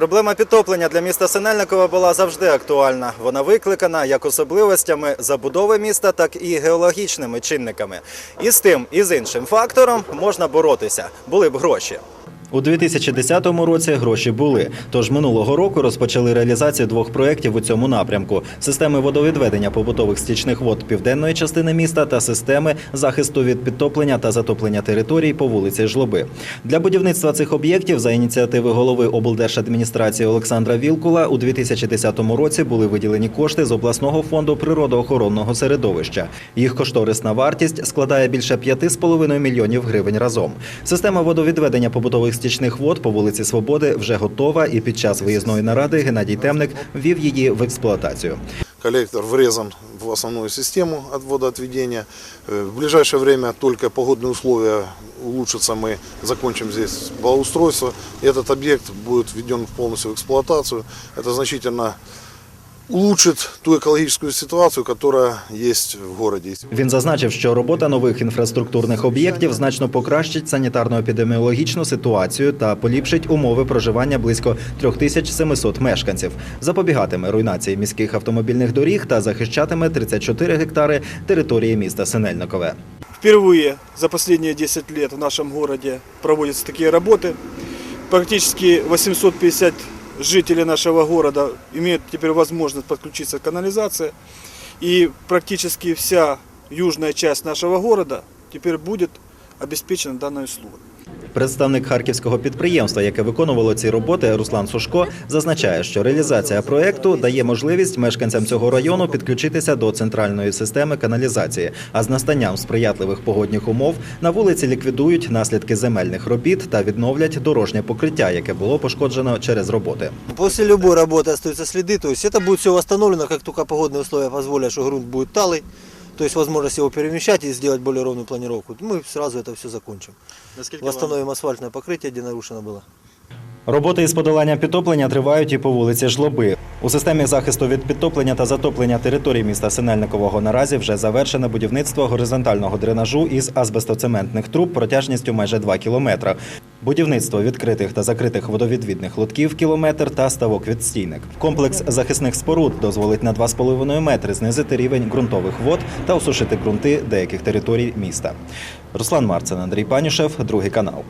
Проблема підтоплення для міста Синельникова була завжди актуальна. Вона викликана як особливостями забудови міста, так і геологічними чинниками. І з тим, і з іншим фактором можна боротися. Були б гроші. У 2010 році гроші були. Тож минулого року розпочали реалізацію двох проєктів у цьому напрямку: системи водовідведення побутових стічних вод південної частини міста та системи захисту від підтоплення та затоплення територій по вулиці Жлоби. Для будівництва цих об'єктів за ініціативи голови облдержадміністрації Олександра Вілкула у 2010 році були виділені кошти з обласного фонду природоохоронного середовища. Їх кошторисна вартість складає більше 5,5 мільйонів гривень разом. Система водовідведення побутових стічних вод по вулиці Свободи вже готова, і під час виїзної наради Геннадій Темник ввів її в експлуатацію. Коллектор врезан в основную систему от водоотведения. Э, В ближайшее время только погодные условия улучшатся, мы закончим здесь благоустройство. И этот объект будет введен полностью в эксплуатацию. Это значительно улучшит ту экологическую ситуацию, которая есть в городе. Він зазначив, що робота нових інфраструктурних об'єктів значно покращить санітарно-епідеміологічну ситуацію та поліпшить умови проживання близько 3700 мешканців, запобігатиме руйнації міських автомобільних доріг та захищатиме 34 гектари території міста Синельникове. Впервые за последние 10 лет в нашем городе проводятся такие работы. Практически 850 жителей нашего города имеют теперь возможность подключиться к канализации. И практически вся южная часть нашего города теперь будет обеспечена данной услугой. Представник харківського підприємства, яке виконувало ці роботи, Руслан Сушко, зазначає, що реалізація проекту дає можливість мешканцям цього району підключитися до центральної системи каналізації. А з настанням сприятливих погодних умов на вулиці ліквідують наслідки земельних робіт та відновлять дорожнє покриття, яке було пошкоджено через роботи. После любой работы остаются следы, то есть это будет все восстановлено, как только погодные условия позволят, что грунт будет талый, то есть возможность его перемещать и сделать более ровную планировку. Мы сразу это все закончим. Восстановим асфальтное покрытие, где нарушено было. Роботи із подолання підтоплення тривають і по вулиці Жлоби. У системі захисту від підтоплення та затоплення території міста Синельникового наразі вже завершене будівництво горизонтального дренажу із азбестоцементних труб протяжністю майже 2 кілометри. Будівництво відкритих та закритих водовідвідних лотків кілометр та ставок від стійник. Комплекс захисних споруд дозволить на 2,5 метри знизити рівень ґрунтових вод та осушити ґрунти деяких територій міста. Руслан Марцин, Андрій Панюшев, другий канал.